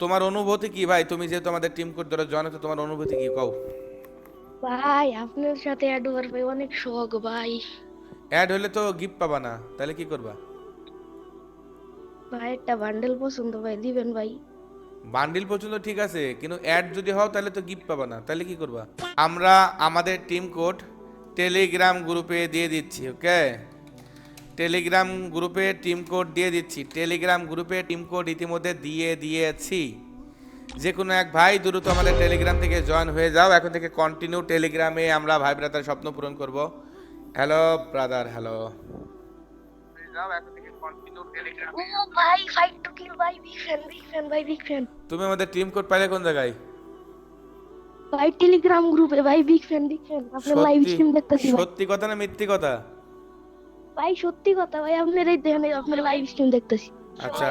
তোমার অনুভূতি কি ভাই? তুমি যেহেতু আমাদের টিম কোড ধরে জয়েন তো তোমার অনুভূতি কি? কও। ভাই আপনার সাথে অ্যাড হওয়ার ভাই অনেক শখ ভাই। অ্যাড হলে তো গিফট পাবা না তাহলে কি করবা? ভাই একটা বান্ডেল পছন্দ ভাই দিবেন ভাই। বান্ডিল পর্যন্ত ঠিক আছে কিন্তু অ্যাড যদি হও তাহলে তো গিফট পাবা না তাহলে কি করবা? আমরা আমাদের টিম কোড টেলিগ্রাম গ্রুপে দিয়ে দিচ্ছি ওকে টেলিগ্রাম গ্রুপে টিম কোড দিয়ে দিচ্ছি। টেলিগ্রাম গ্রুপে টিম কোড ইতিমধ্যে দিয়ে দিয়েছি। যে কোনো এক ভাই দ্রুত আমাদের টেলিগ্রাম থেকে জয়েন হয়ে যাও। এখন থেকে কন্টিনিউ টেলিগ্রামে আমরা ভাই ব্রাদার স্বপ্ন পূরণ করব। হ্যালো ব্রাদার হ্যালো তুমি আমাদের টিম কোড পাইলে কোন জায়গায়? ভাই টেলিগ্রাম গ্রুপে ভাই বিগ ফ্যান বিগ ফ্যান আপনার লাইভ সত্যি স্ট্রিম দেখতেছি সত্যি কথা না মিথ্যি কথা? ভাই সত্যি কথা ভাই আপনার এই দেখেন আপনার লাইভ স্ট্রিম দেখতেছি। আচ্ছা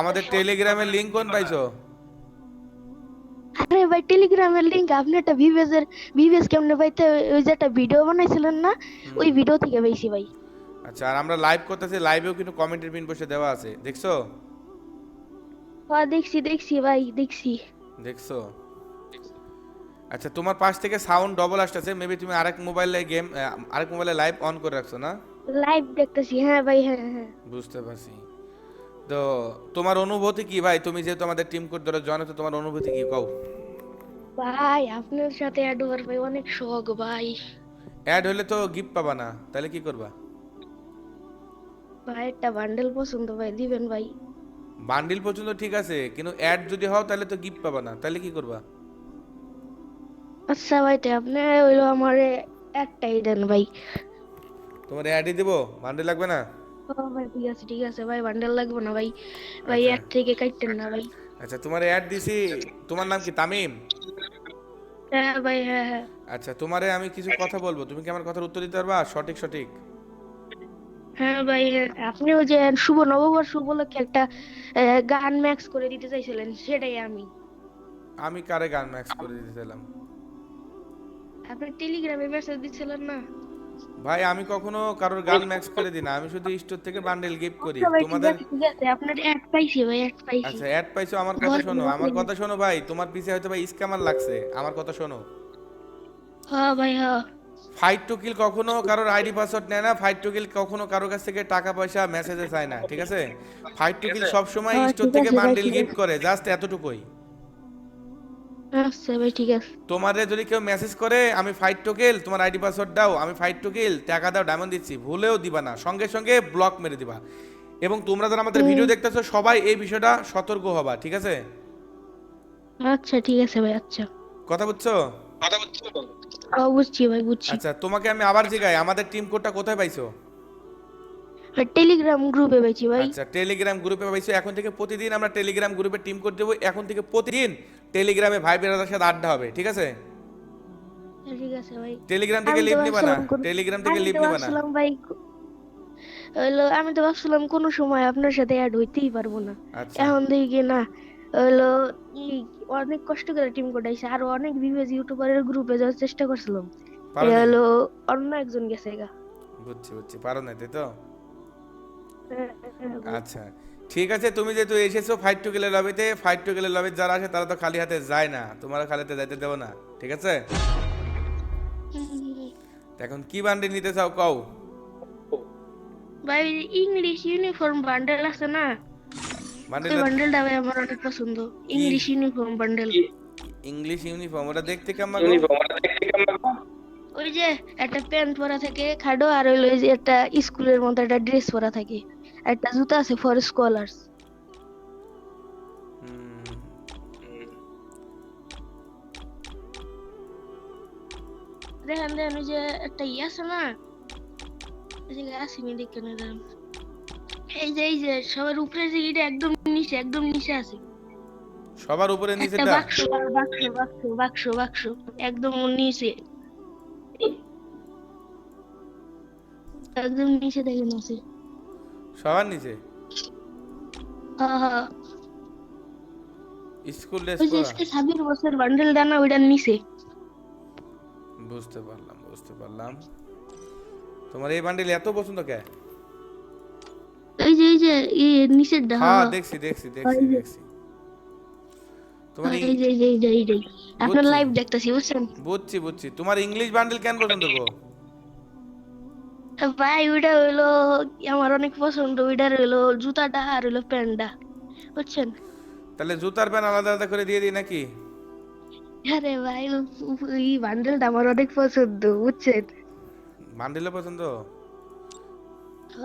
আমাদের টেলিগ্রামের লিংক কোন পাইছো? আরে ভাই টেলিগ্রামের লিংক আপনি একটা ভিভেজের ভিভেজ কেমনে পাইতে? ওই যে একটা ভিডিও বানাইছিলেন না? ওই ভিডিও থেকে পাইছি ভাই। আচ্ছা আর আমরা লাইভ করতেছি লাইভেও কিন্তু কমেন্টের পিন বসে দেওয়া আছে। দেখছ? হ্যাঁ দেখছি দেখছি ভাই দেখছি। দেখছ? আচ্ছা তোমার পাশ থেকে সাউন্ড ডবল আসতেছে। মেবি তুমি আরেক মোবাইলে গেম আরেক মোবাইলে লাইভ অন করে রাখছো না? লাইভ দেখতেছি হ্যাঁ ভাই হ্যাঁ হ্যাঁ। বুঝতে পারছি। তো তোমার অনুভূতি কি ভাই? তুমি যেহেতু আমাদের টিম কোড ধরে জয়েন তো তোমার অনুভূতি কি? কও। ভাই আপনার সাথে অ্যাড হওয়ার ভাই অনেক শখ ভাই। অ্যাড হলে তো গিফট পাবা না তাহলে কি করবা? ভাই একটা বান্ডেল পছন্দ ভাই দিবেন ভাই। বান্ডিল পর্যন্ত ঠিক আছে কিন্তু অ্যাড যদি হও তাহলে তো গিফট পাবা না তাহলে কি করবা? আচ্ছা ভাই তে আপনি হইল আমারে একটাই দেন ভাই। তোমার অ্যাডই দেবো? বান্ডিল লাগবে না? ও ভাই ঠিক আছে ঠিক আছে ভাই বান্ডেল লাগবে না ভাই। ভাই আচ্ছা। এক থেকে কাটতেন না ভাই। আচ্ছা তোমার অ্যাড দিছি। তোমার নাম কি তামিম? হ্যাঁ ভাই হ্যাঁ হ্যাঁ। আচ্ছা তোমারে আমি কিছু কথা বলব। তুমি কি আমার কথার উত্তর দিতে পারবা? সঠিক সঠিক? হ্যাঁ ভাই হ্যাঁ। আপনি ওই যে শুভ নববর্ষ উপলক্ষে একটা গান ম্যাক্স করে দিতে চাইছিলেন সেটাই আমি। আমি কারে গান ম্যাক্স করে দিতে চাইলাম? আপনি টেলিগ্রামে মেসেজ দিছিলেন না? ভাই আমি কখনো কারোর গান ম্যাক্স করে দিই না। আমি শুধু স্টোর থেকে বান্ডেল গিফট করি। আচ্ছা ভাই ঠিক তোমাদের আপনার অ্যাড পাইছি ভাই অ্যাড পাইছি। আচ্ছা অ্যাড পাইছো? আমার কথা শোনো আমার কথা শোনো ভাই। তোমার পিছে হয়তো ভাই স্ক্যামার লাগছে। আমার কথা শোনো। হ্যাঁ ভাই হ্যাঁ ফাইট টু কিল কখনো কারোর আইডি পাসওয়ার্ড নেয় না। ফাইট টু কিল কখনো কারোর কাছ থেকে টাকা পয়সা মেসেজে চায় না। ঠিক আছে? ফাইট টু কিল সব সময় স্টোর থেকে বান্ডেল গিফট করে। জাস্ট এতটুকুই। আচ্ছা ভাই ঠিক আছে। তোমারে যদি কেউ মেসেজ করে আমি ফাইট টু কিল তোমার আইডি পাসওয়ার্ড দাও আমি ফাইট টু কিল টাকা দাও ডায়মন্ড দিচ্ছি ভুলেও দিবা না। সঙ্গে সঙ্গে ব্লক মেরে দিবা। এবং তোমরা যারা আমাদের ভিডিও দেখতেছো সবাই এই বিষয়টা সতর্ক হবা ঠিক আছে? আচ্ছা ঠিক আছে ভাই আচ্ছা। কথা বুঝছ? ও বুঝছি ভাই বুঝছি। আচ্ছা তোমাকে আমি আবার জিগাই আমাদের টিম কোডটা কোথায় পাইছো? টেলিগ্রাম গ্রুপে পেয়েছি ভাই। আচ্ছা টেলিগ্রাম গ্রুপে পাইছো এখন থেকে প্রতিদিন আমরা টেলিগ্রাম গ্রুপে টিম কোড দেবো এখন থেকে প্রতিদিন টেলিগ্রামে ভাই বেরাদার সাথে আড্ডা হবে ঠিক আছে? ঠিক আছে ভাই। টেলিগ্রাম থেকে লিভ নিবা না টেলিগ্রাম থেকে লিভ নিবা না। ভাই হইল আমি তো ভাবছিলাম কোনো সময় আপনার সাথে অ্যাড হইতেই পারব না। আচ্ছা। এখন দেখি না হইল ই অনেক কষ্ট করে টিম কোটাইছে আর অনেক ভিউজ ইউটিউবারের গ্রুপে যাওয়ার চেষ্টা করছিলাম? হলো অন্য একজন গেছে গা। বুঝছি বুঝছি পারো না তাই তো? হ্যাঁ, হ্যাঁ, আচ্ছা। ঠিক আছে তুমি যেহেতু এসেছ ফাইট টু গেলে লবিতে ফাইট টু গেলে লবিতে যারা আসে তারা তো খালি হাতে যায় না। তোমার খালি হাতে যাইতে দেবো না ঠিক আছে? এখন কি বান্ডিল নিতে চাও কও? ভাই ইংলিশ ইউনিফর্ম বান্ডেল আছে না? বান্ডিল বান্ডেলটা ভাই আমার অনেক পছন্দ। English uniform bundle. English uniform ওটা দেখতে কেমন ওই যে একটা প্যান্ট পরা থাকে খাডো আর ওই যে একটা স্কুলের মধ্যে একটা ড্রেস পরা থাকে। একটা জুতা আছে ফর স্কলার্স দেখেন দেখেন ওই যে একটা ইয়ে আছে না? এই যে আসেনি ওই দেখেন। এই যে এই যে সবার উপরে যে এটা একদম নিচে একদম নিচে আছে। সবার উপরে একটা বাক্স বাক্স বাক্স বাক্স বাক্স একদম নিচে। একদম নিচে দেখেন আছে সবার নিচে? হ্যাঁ হ্যাঁ। স্কুল ড্রেস ওই যে পরা? ছাব্বিশ বছর বান্ডেল দানা ওইটার নিচে। বুঝতে পারলাম বুঝতে পারলাম। তোমার এই বান্ডিল এত পছন্দ কে? এই যে এই যে এই নিচের ডা হ্যাঁ দেখছি দেখছি দেখছি দেখছি। তোমার এই যে এই যে এই যে আপনার লাইভ দেখতেছি বুঝছেন? বুঝছি বুঝছি। তোমার ইংলিশ বান্ডেল কেন পছন্দ গো? ভাই ওইটা হইল আমার অনেক পছন্দ ওইটার হইল জুতাটা আর হইল প্যান্টটা বুঝছেন? তাহলে জুতার প্যান্ট আলাদা আলাদা করে দিয়ে দিই নাকি? আরে ভাই এই বান্ডেলটা আমার অনেক পছন্দ বুঝছেন? বান্ডেলও পছন্দ?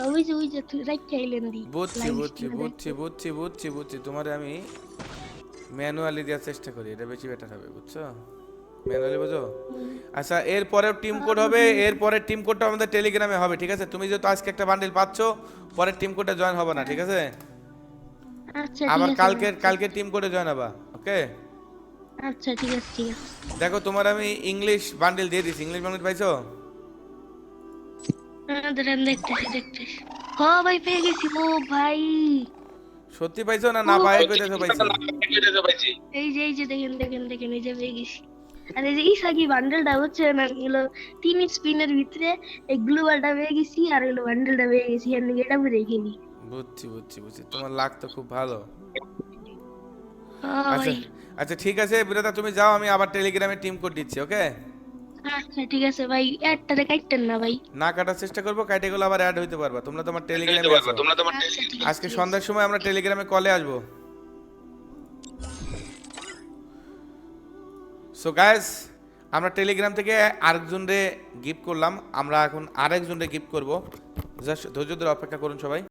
ওই যে ওই যে তুই রাইট খাইলেন দি বুঝছি বুঝছি বুঝছি বুঝছি বুঝছি বুঝছি তোমারে আমি ম্যানুয়ালি দেওয়ার চেষ্টা করি এটা বেশি বেটার হবে বুঝছ? ম্যানুয়ালি বুঝো? আচ্ছা এর পরের টিম কোড হবে এর পরের টিম কোডটা আমাদের টেলিগ্রামে হবে ঠিক আছে? তুমি যেহেতু আজকে একটা বান্ডেল পাচ্ছ পরের টিম কোডে জয়েন হবে না ঠিক আছে? আচ্ছা আবার কালকের কালকে টিম কোডে জয়েন হবা ওকে আচ্ছা ঠিক আছে ঠিক আছে। দেখো তোমার আমি ইংলিশ বান্ডেল দিয়ে দিছি। ইংলিশ বান্ডেল পাইছো? হ্যাঁ, দাঁড়ান দেখতেছি দেখতেছি। হ ভাই পেয়ে গেছি ও ভাই। সত্যি পাইছো না? না পায়ে কইতেছো পাইছো। এই যে এই যে দেখেন দেখেন দেখেন এই যে পেয়ে গেছি। আর এই যে ইসাকি বান্ডেলটা হচ্ছে না হলো তিন স্পিনের ভিতরে এই গ্লোবালটা পেয়ে গেছি আর হলো বান্ডেলটা পেয়ে গেছি এটা বুঝছি বুঝছি বুঝছি। তোমার লাক তো খুব ভালো। আচ্ছা আচ্ছা ঠিক আছে বিরাতা তুমি যাও আমি আবার টেলিগ্রামে টিম কোড দিচ্ছি ওকে আচ্ছা ঠিক আছে ভাই। অ্যাডটারে কাটতেন না ভাই। না কাটার চেষ্টা করব কাটে গেলে আবার অ্যাড হইতে পারবা। তোমরা তোমার টেলিগ্রামে আসো। আচ্ছা আজকে সন্ধ্যার সময় আমরা টেলিগ্রামে কলে আসব। সো গাইস আমরা টেলিগ্রাম থেকে আরেকজনরে গিফট করলাম। আমরা এখন আরেকজনরে গিফট করব। জাস্ট ধৈর্য ধরে অপেক্ষা করুন সবাই।